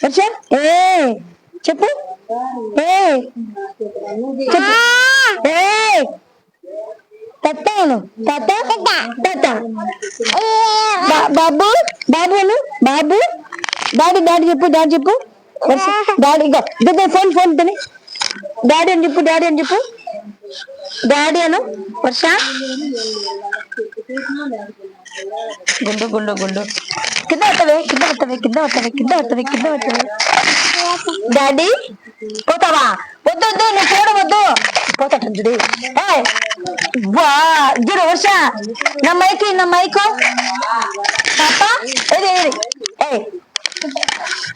వర్ష ఏ చెప్పు. ఏ చెప్పు. ఏ తత్తాను తత్త తత్త బాబు? బాబు అను. బాబు? డాడీ డాడీ చెప్పు డాడీ చెప్పు. డాడీ ఇగో ఫోన్ ఫోన్ తిని డాడీ అని చెప్పు డాడీ అని చెప్పు. డాడీ అను వర్ష. గుండు గుండు గుండు. కింద వస్తవే కింద వస్తవే కింద వస్తవే కింద వస్తవే కింద వస్తవే డాడీ పోతావా? వద్దు వద్దు నువ్వు చూడవద్దు పోతాడు చూడు. ఏయ్, వా చూడు వర్ష. నా మైకి నా మైకు. పాప ఏది ఏ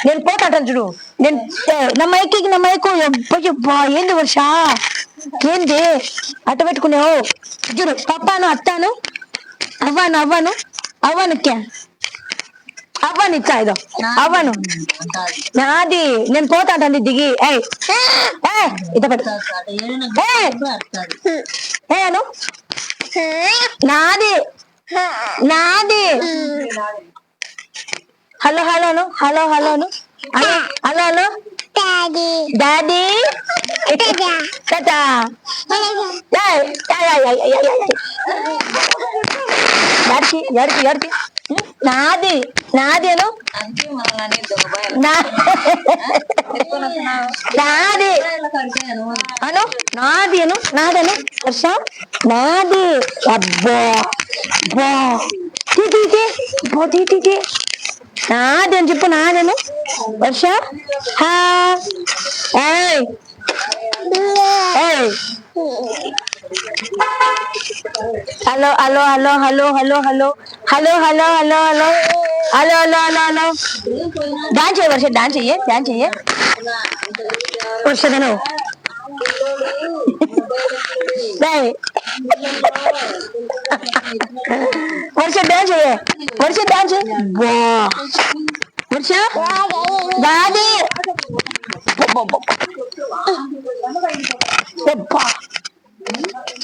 నేను పోతాంటాను చూడు. నేను ఏ, నా మైకి నా మైకు. అబ్బా ఏంది వర్ష? ఏంది? అట్ట పెట్టుకున్నావు? చూడు పప్పాను అత్తాను. అవ్వను అవ్వను అవ్వను క్యా అవ్వను ఇచ్చా ఇదో అవ్వను నాది నేను పోతాంటండి దిగి ఏ ఇత పెట్టు ఏ నాది నాది హలో హలోను హలో హలోను హలో హలో డాడీ కదా ఎడికి ఎడికి ఎడికి నాది నాదేను నాది అను నాదేను నాదేను వర్ష నాది అబ్బా బా తీ తీ తీ బో తీ తీ తీ నాది అని చెప్పు నాదను Varsha? Hello hello hello hello hello hello. Hello hello hello hello. Hello hello hello hello. Dance చేయ వర్ష డాన్స్ చెయ్యి డాన్స్ చెయ్యి వర్షదను వర్ష డాన్స్ చెయ్యి వర్ష డాన్స్ చెయ్యి వా వర్ష దాది అబ్బా.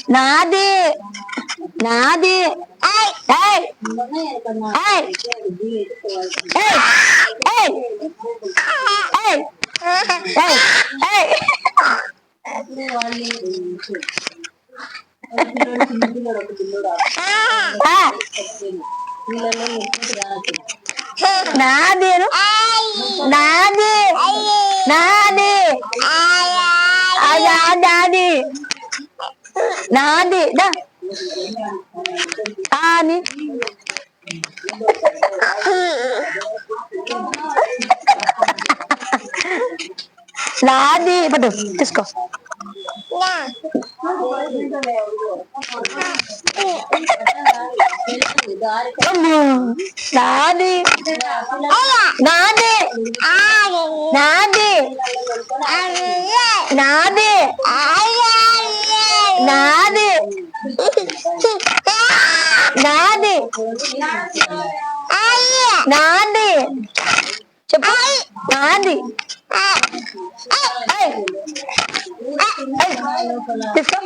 నాది నాది ఏయ్ ఏయ్ ఏయ్ ఏయ్ ఏయ్ ఏయ్ ఏయ్ ఏయ్ ఆ. నాది నాది. నాది. నాది. నాది. అని నాది. పట్టు తీసుకో. నాది. నాది. నాది. నాది. నాది. నాది. నాది. చెప్పు. నాది. తీసుకో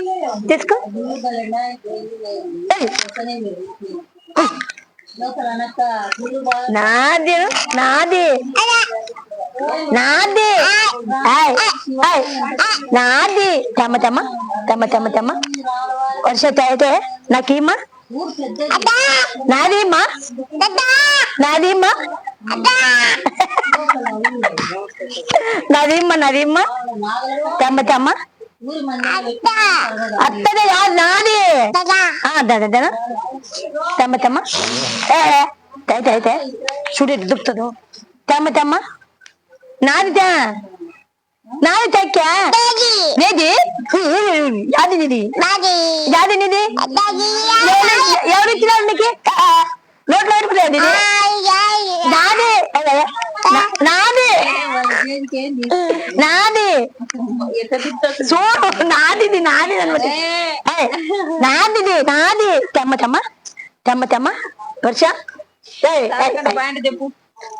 తీసుకో. నాది నాది నాది. నాది తమ్మ తమ్మ తమ్మ తమ్మ తమ్మ వర్ష అయితే నాకేమ్మా నాదేమ్మా నాదేమ్మా నదిమ్మ నదిమ్మ తెమ్మ తెమ్మ. అత్తది కాదు నాది. దాదా తెమ్మ తెమ్మ. అయితే అయితే చూడు దుప్పుతుంది తెమ్మ తెమ్మ. నాది నాది తెక్కా నేది. అది నిది? అది నిది? ఎవరిచ్చినాడు నీకు? నోట్లో ఎరుపులేదు నాది నాది చూడు నాదిది నాది అనమాట ఏయ్, నాదిది నాది తెమ్మ తెమ్మ తెమ్మ తెమ్మ వర్ష ఏయ్, ఏయ్, ఏయ్. చెప్పు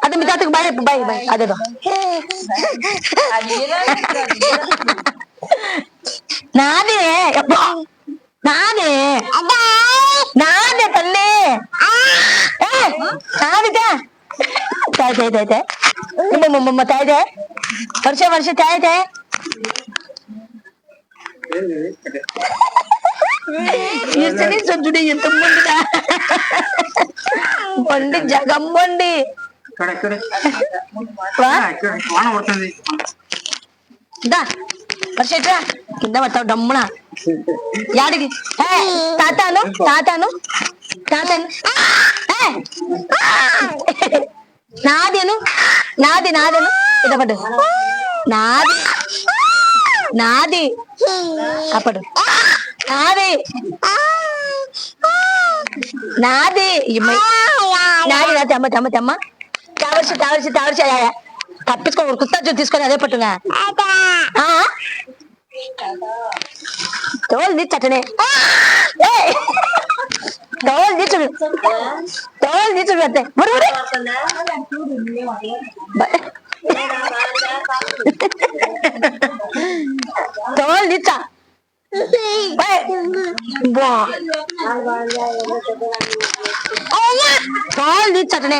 అదే మీ తాతకు బాయ్ బాయ్ బాయ్ అదేదో నాది అబ్బా. నాది నాది తల్లి ఏయ్, నాదిదా తాయ్ తాయ్ తాయ్ తాయ్ ఇసని సజ్జుడి ఎంత మొండిదా మొండి జగం మొండి దా. కింద పడతావు డమ్మున. యాడికి? తాతాను తాతాను తాతాను! నాదేను? నాది నాదేను ఇదపడు నాది. నాది. అప్పుడు నాది. నాది. నాది నాది. అమ్మ తమ్మ తమ్మ తావర్చి తావర్చి తావర్చి. తప్పించుకో కుత్తా చూ తీసుకొని అదే పట్టుగా తోలు దిచ్చటనే దిచ్చుడు తోలు దిచ్చుడు అంతే మరి మరి తోలు దిచ్చ బా తోలు దిచ్చటనే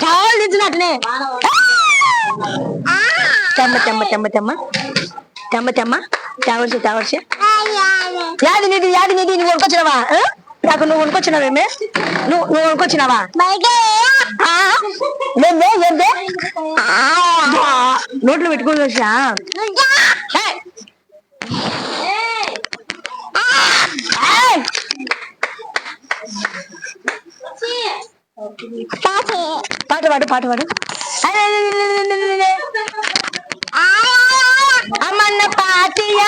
తోలు దిచ్చినట్టనే తెమ్మ తెమ్మ తెమ్మ తెమ్మ తెమ్మ తెమ్మ తేవర్సి తేవర్సి యాది నీది యాది నీది నువ్వు కొనుకొచ్చినావా ఆ? నాకు నువ్వు కొనుకొచ్చినావేమే నువ్వు నువ్వు బా, నోట్లో పెట్టుకుని వచ్చా పాట. పాడు పాట పాడు. అమ్మన్న పాటియ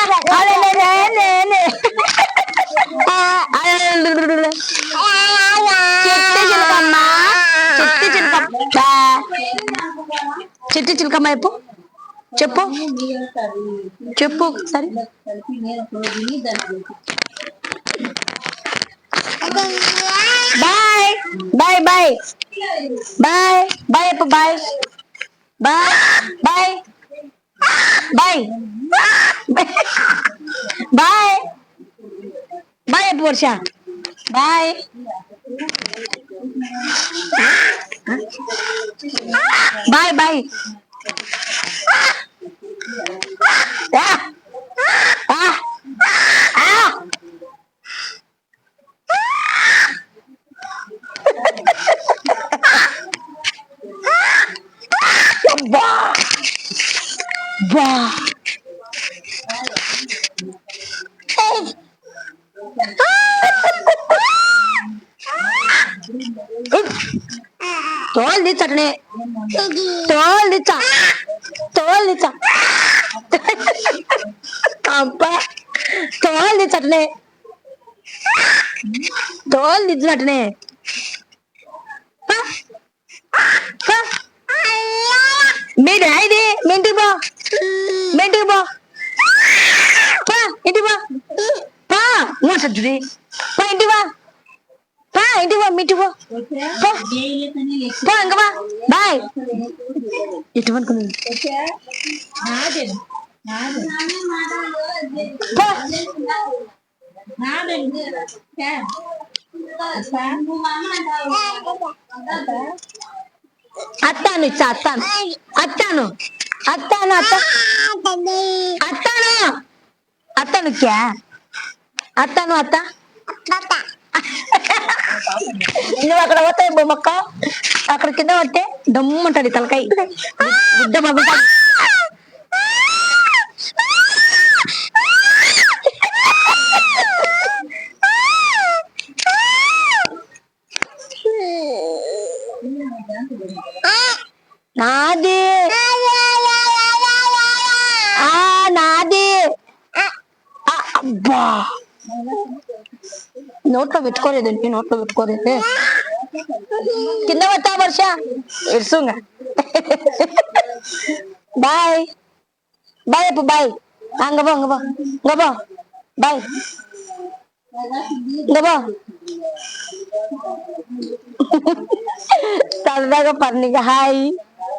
చిట్టి చిలకమ్మ. చిట్టి చిలకమ్మ. చిట్టి చిలకమ్మ చెప్పు. చెప్పు. చెప్పు సరే bye. Bye bye. Bye. Bye Appu bye. Bye bye bye. Bye. Bye Appu Varsha bye bye bye ఆ ఆ ఆ అబ్బా బా తోలు దిచ్చటనే తోలు తీచ్చ తోలు తీచ్చ కంప తోలు తీచ్చటనే తోలు దిచ్చినట్టనే మీ డాడీ మీ ఇంటికి పో. మీ ఇంటికి పో. పా ఇంటికి పో. పా నువ్వు సజ్జుడి పా ఇంటికి పో పా ఇంటికి పో మీ ఇంటికి పో పో పో ఇంక పో బాయ్ ఎటు అనుకున్నాను పో అత్తాను ఇచ్చా అత్తాను అత్తాను అత్తాను అత్త అత్తాను అత్తాను క్యా అత్తాను అత్త నువ్వు అక్కడ పోతాయి బొమ్మక్క అక్కడ కింద పట్టే దమ్ముంటది తలకాయ. గుడ్డ నోట్లో పెట్టుకోలేదు నీ నోట్లో పెట్టుకోలేదు కింద పట్టా వర్ష ఇరుసుంగ బాయ్ బాయ్ అప్పు బాయ్ అంగబో అంగబో ఇంగబో బాయ్ ఇంగబో సరదాగా పర్ణిక హాయ్